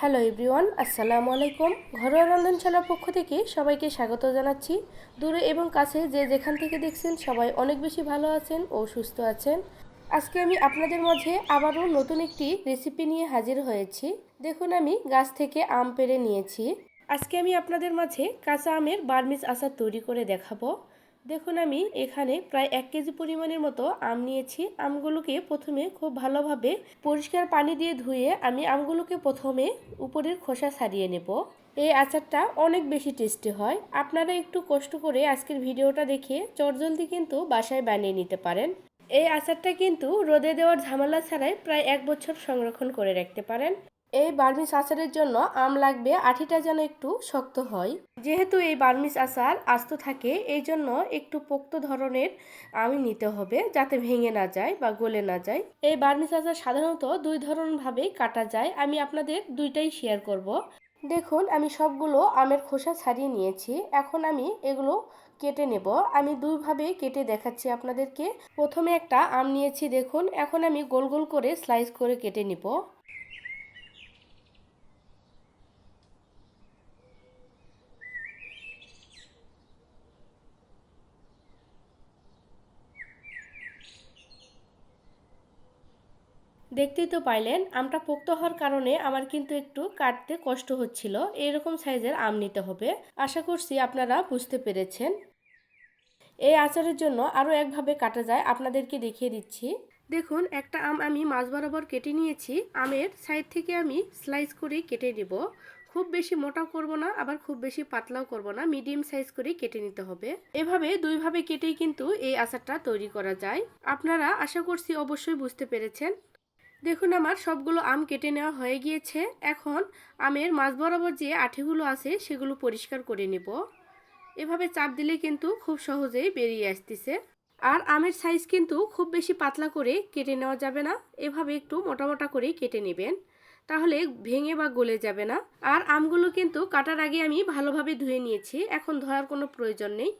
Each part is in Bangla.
হ্যালো এভরিওয়ান আসসালামু আলাইকুম ঘরোয়া রন্ধনশালার পক্ষ থেকে সবাইকে স্বাগত জানাচ্ছি। দূরে এবং কাছে যে যেখান থেকে দেখছেন সবাই অনেক বেশি ভালো আছেন ও সুস্থ আছেন। আজকে আমি আপনাদের মাঝে আবারও নতুন একটি রেসিপি নিয়ে হাজির হয়েছি। দেখুন আমি গাছ থেকে আম পেড়ে নিয়েছি। আজকে আমি আপনাদের মাঝে কাঁচা আমের বার্মিজ আচার তৈরি করে দেখাবো। দেখুন আমি এখানে প্রায় এক কেজি পরিমাণের মতো আম নিয়েছি। আমগুলোকে প্রথমে খুব ভালোভাবে পরিষ্কার পানি দিয়ে ধুয়ে আমি আমগুলোকে প্রথমে উপরের খোসা ছাড়িয়ে নেব। এই আচারটা অনেক বেশি টেস্টি হয়। আপনারা একটু কষ্ট করে আজকের ভিডিওটা দেখে চটজলদি কিন্তু বাসায় বানিয়ে নিতে পারেন। এই আচারটা কিন্তু রোদে দেওয়ার ঝামেলা ছাড়াই প্রায় এক বছর সংরক্ষণ করে রাখতে পারেন। এই বার্মিস আচারের জন্য আম লাগবে, আঠিটা যেন একটু শক্ত হয়। যেহেতু এই বার্মিস আচার আস্ত থাকে, এই জন্য একটু পোক্ত ধরনের আম নিতে হবে, যাতে ভেঙে না যায় বা গলে না যায়। এই বার্মিস আচার সাধারণত দুই ধরনভাবেই কাটা যায়, আমি আপনাদের দুইটাই শেয়ার করব। দেখুন, আমি সবগুলো আমের খোসা ছাড়িয়ে নিয়েছি, এখন আমি এগুলো কেটে নেব। আমি দুইভাবে কেটে দেখাচ্ছি আপনাদেরকে। প্রথমে একটা আম নিয়েছি, দেখুন, এখন আমি গোল গোল করে স্লাইস করে কেটে নিব। দেখতেই তো পাইলেন, আমটা পোক্ত হওয়ার কারণে আমার কিন্তু একটু কাটতে কষ্ট হচ্ছিল। এরকম সাইজের আম নিতে হবে। আশা করছি আপনারা বুঝতে পেরেছেন। এই আচারের জন্য আরও একভাবে কাটা যায়, আপনাদেরকে দেখিয়ে দিচ্ছি। দেখুন, একটা আম আমি মাছ বরাবর কেটে নিয়েছি। আমের সাইড থেকে আমি স্লাইস করে কেটে নেব। খুব বেশি মোটা করব না, আবার খুব বেশি পাতলাও করব না। মিডিয়াম সাইজ করে কেটে নিতে হবে। এভাবে দুইভাবে কেটেই কিন্তু এই আচারটা তৈরি করা যায়। আপনারা আশা করছি অবশ্যই বুঝতে পেরেছেন। দেখুন আমার সবগুলো আম কেটে নেওয়া হয়ে গিয়েছে। এখন আমের মাছ বরাবর যে আঠিগুলো আছে, সেগুলো পরিষ্কার করে নেব। এভাবে চাপ দিলে কিন্তু খুব সহজেই বেরিয়ে আসতেছে। আর আমের সাইজ কিন্তু খুব বেশি পাতলা করে কেটে নেওয়া যাবে না। এভাবে একটু মোটা মোটা করেই কেটে নেবেন। তাহলে ভেঙে বা গলে যাবে না। আর আমগুলো কিন্তু কাটার আগে আমি ভালোভাবে ধুয়ে নিয়েছি। এখন ধোয়ার কোনো প্রয়োজন নেই।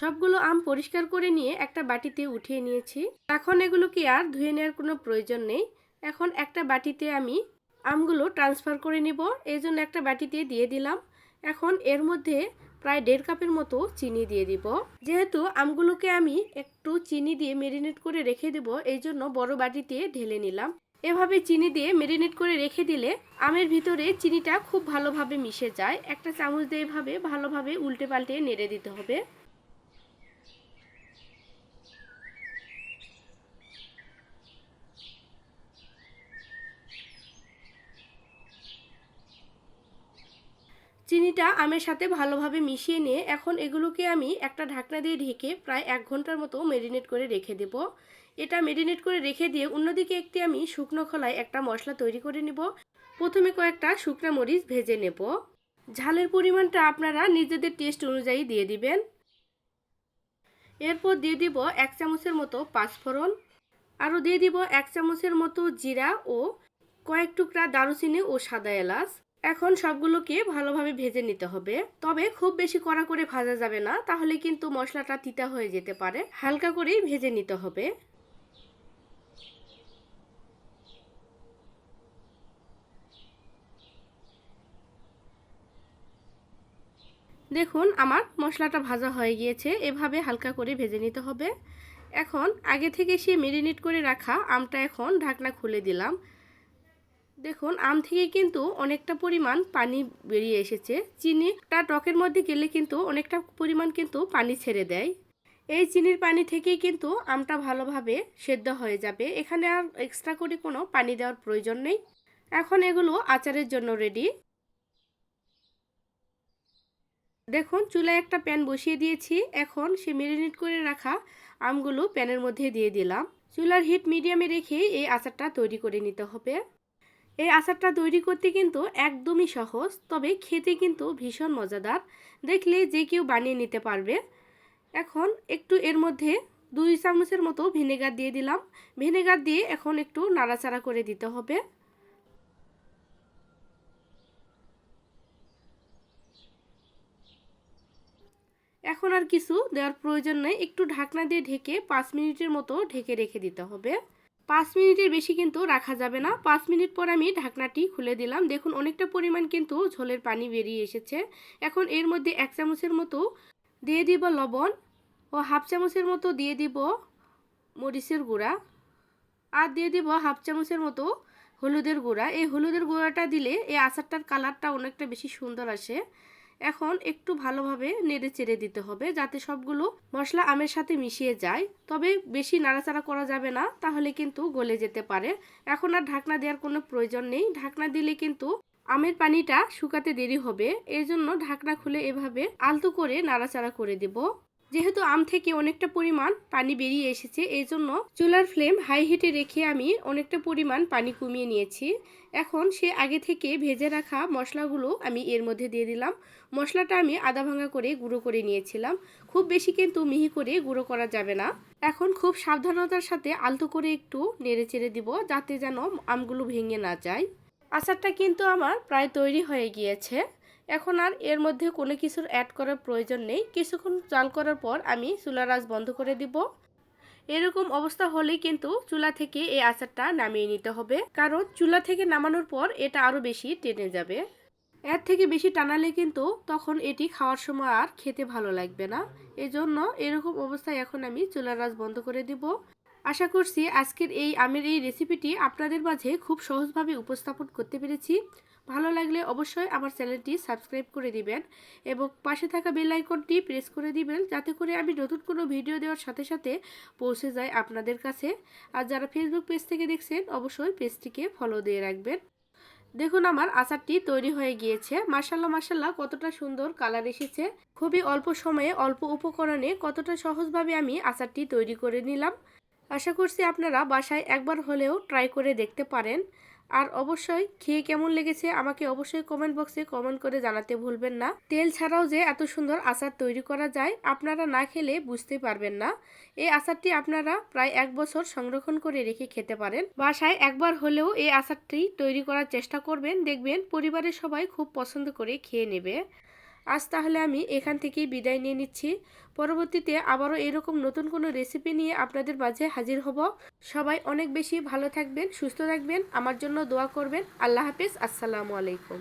সবগুলো আম পরিষ্কার করে নিয়ে একটা বাটিতে উঠিয়ে নিয়েছি। এখন এগুলোকে আর ধুয়ে নেওয়ার কোনো প্রয়োজন নেই। এখন একটা বাটিতে আমি আমগুলো ট্রান্সফার করে নিব। এই জন্য একটা বাটিতে দিয়ে দিলাম। এখন এর মধ্যে প্রায় দেড় কাপের মতো চিনি দিয়ে দিব। যেহেতু আমগুলোকে আমি একটু চিনি দিয়ে মেরিনেট করে রেখে দেব, এই জন্য বড় বাটিতে ঢেলে নিলাম। এভাবে চিনি দিয়ে মেরিনেট করে রেখে দিলে আমের ভিতরে চিনিটা খুব ভালোভাবে মিশে যায়। একটা চামচ দিয়ে এভাবে ভালোভাবে উল্টে পাল্টে নেড়ে দিতে হবে। চিনিটা আমের সাথে ভালোভাবে মিশিয়ে নিয়ে এখন এগুলোকে আমি একটা ঢাকনা দিয়ে ঢেকে প্রায় এক ঘণ্টার মতো মেরিনেট করে রেখে দেব। এটা মেরিনেট করে রেখে দিয়ে অন্যদিকে একটি আমি শুকনো খোলায় একটা মশলা তৈরি করে নেব। প্রথমে কয়েকটা শুকনা মরিচ ভেজে নেব। ঝালের পরিমাণটা আপনারা নিজেদের টেস্ট অনুযায়ী দিয়ে দিবেন। এরপর দিয়ে দিব এক চামচের মতো পাঁচফোড়ন। আরও দিয়ে দিব এক চামচের মতো জিরা ও কয়েক টুকরা দারুচিনি ও সাদা এলাচ। এখন সবগুলোকে ভালোভাবে ভেজে নিতে হবে। তবে খুব বেশি কড়া করে ভাজা যাবে না, তাহলে কিন্তু মশলাটা তিতা হয়ে যেতে পারে। হালকা করেই ভেজে নিতে হবে। দেখুন, আমার মশলাটা ভাজা হয়ে গিয়েছে, এভাবে হালকা করে ভেজে নিতে হবে। এখন আগে থেকে সে মেরিনেট করে রাখা আমটা এখন ঢাকনা খুলে দিলাম। দেখুন, আম থেকে কিন্তু অনেকটা পরিমাণ পানি বেরিয়ে এসেছে। চিনিটা টকের মধ্যে গেলে কিন্তু অনেকটা পরিমাণ কিন্তু পানি ছেড়ে দেয়। এই চিনির পানি থেকেই কিন্তু আমটা ভালোভাবে সেদ্ধ হয়ে যাবে। এখানে আর এক্সট্রা করে কোনো পানি দেওয়ার প্রয়োজন নেই। এখন এগুলো আচারের জন্য রেডি দেখুন, চুলায় একটা প্যান বসিয়ে দিয়েছি। এখন সে মেরিনেট করে রাখা আমগুলো প্যানের মধ্যে দিয়ে দিলাম। চুলার হিট মিডিয়ামে রেখে এই আচারটা তৈরি করে নিতে হবে। এই আচারটা তৈরি করতে কিন্তু একদমই সহজ, তবে খেতে কিন্তু ভীষণ মজাদার। দেখলে যে কেউ বানিয়ে নিতে পারবে। এখন একটু এর মধ্যে দুই চামচের মতো ভিনেগার দিয়ে দিলাম। ভিনেগার দিয়ে এখন একটু নাড়াচাড়া করে দিতে হবে। এখন আর কিছু দেওয়ার প্রয়োজন নেই। একটু ঢাকনা দিয়ে ঢেকে পাঁচ মিনিটের মতো ঢেকে রেখে দিতে হবে। পাঁচ মিনিটের বেশি কিন্তু রাখা যাবে না। পাঁচ মিনিট পর আমি ঢাকনাটি খুলে দিলাম। দেখুন, অনেকটা পরিমাণ কিন্তু ঝোলের পানি বেরিয়ে এসেছে। এখন এর মধ্যে এক চামচের মতো দিয়ে দিব লবণ ও হাফ চামচের মতো দিয়ে দিব মরিচের গুঁড়া আর দিয়ে দিব হাফ চামচের মতো হলুদের গুঁড়া। এই হলুদের গুঁড়াটা দিলে এই আচারটার কালারটা অনেকটা বেশি সুন্দর আসে। এখন একটু ভালোভাবে নেড়ে চেড়ে দিতে হবে যাতে সবগুলো মশলা আমের সাথে মিশিয়ে যায়। তবে বেশি নাড়াচাড়া করা যাবে না, তাহলে কিন্তু গলে যেতে পারে। এখন আর ঢাকনা দেওয়ার কোনো প্রয়োজন নেই। ঢাকনা দিলে কিন্তু আমের পানিটা শুকাতে দেরি হবে। এই জন্য ঢাকনা খুলে এভাবে আলতো করে নাড়াচাড়া করে দেব। যেহেতু আম থেকে অনেকটা পরিমাণ পানি বেরিয়ে এসেছে এই জন্য চুলার ফ্লেম হাই হিটে রেখে আমি অনেকটা পরিমাণ পানি কমিয়ে নিয়েছি। এখন সে আগে থেকে ভেজে রাখা মশলাগুলো আমি এর মধ্যে দিয়ে দিলাম। মশলাটা আমি আদা ভাঙা করে গুঁড়ো করে নিয়েছিলাম। খুব বেশি কিন্তু মিহি করে গুঁড়ো করা যাবে না। এখন খুব সাবধানতার সাথে আলতো করে একটু নেড়ে চেড়ে দিব, যাতে যেন আমগুলো ভেঙে না যায়। আচারটা কিন্তু আমার প্রায় তৈরি হয়ে গিয়েছে। এখন আর এর মধ্যে কোনো কিছুর অ্যাড করার প্রয়োজন নেই। কিছুক্ষণ চাল করার পর আমি চুলার আঁচ বন্ধ করে দিব। এরকম অবস্থা হলেই কিন্তু চুলা থেকে এই আচারটা নামিয়ে নিতে হবে। কারণ চুলা থেকে নামানোর পর এটা আরও বেশি টেনে যাবে। এর থেকে বেশি টানালে কিন্তু তখন এটি খাওয়ার সময় আর খেতে ভালো লাগবে না। এজন্য এরকম অবস্থায় এখন আমি চুলার আঁচ বন্ধ করে দিব। আশা করছি আজকের এই আমের এই রেসিপিটি আপনাদের মাঝে খুব সহজভাবে উপস্থাপন করতে পেরেছি। ভালো লাগলে অবশ্যই আমার চ্যানেলটি সাবস্ক্রাইব করে দিবেন এবং পাশে থাকা বেল আইকনটি প্রেস করে দিবেন যাতে করে আমি নতুন কোনো ভিডিও দেওয়ার সাথে সাথে পৌঁছে যায় আপনাদের কাছে। আর যারা ফেসবুক পেজ থেকে দেখছেন, অবশ্যই পেজটিকে ফলো দিয়ে রাখবেন। দেখুন আমার আচারটি তৈরি হয়ে গিয়েছে। মাসাল্লাহ মাসাল্লাহ কতটা সুন্দর কালার এসেছে। খুবই অল্প সময়ে, অল্প উপকরণে কতটা সহজভাবে আমি আচারটি তৈরি করে নিলাম। আশা করছি আপনারা বাসায় একবার হলেও ট্রাই করে দেখতে পারেন। আর অবশ্যই খেয়ে কেমন লেগেছে আমাকে অবশ্যই কমেন্ট বক্সে কমেন্ট করে জানাতে ভুলবেন না। তেল ছাড়াও যে এত সুন্দর আচার তৈরি করা যায়, আপনারা না খেলে বুঝতে পারবেন না। এই আচারটি আপনারা প্রায় এক বছর সংরক্ষণ করে রেখে খেতে পারেন। বাসায় একবার হলেও এই আচারটি তৈরি করার চেষ্টা করবেন, দেখবেন পরিবারের সবাই খুব পছন্দ করে খেয়ে নেবে। আজ তাহলে আমি এখান থেকেই বিদায় নিয়ে নিচ্ছি। পরবর্তীতে আবারও এরকম নতুন কোনো রেসিপি নিয়ে আপনাদের মাঝে হাজির হব। সবাই অনেক বেশি ভালো থাকবেন, সুস্থ থাকবেন, আমার জন্য দোয়া করবেন। আল্লাহ হাফিজ, আসসালামু আলাইকুম।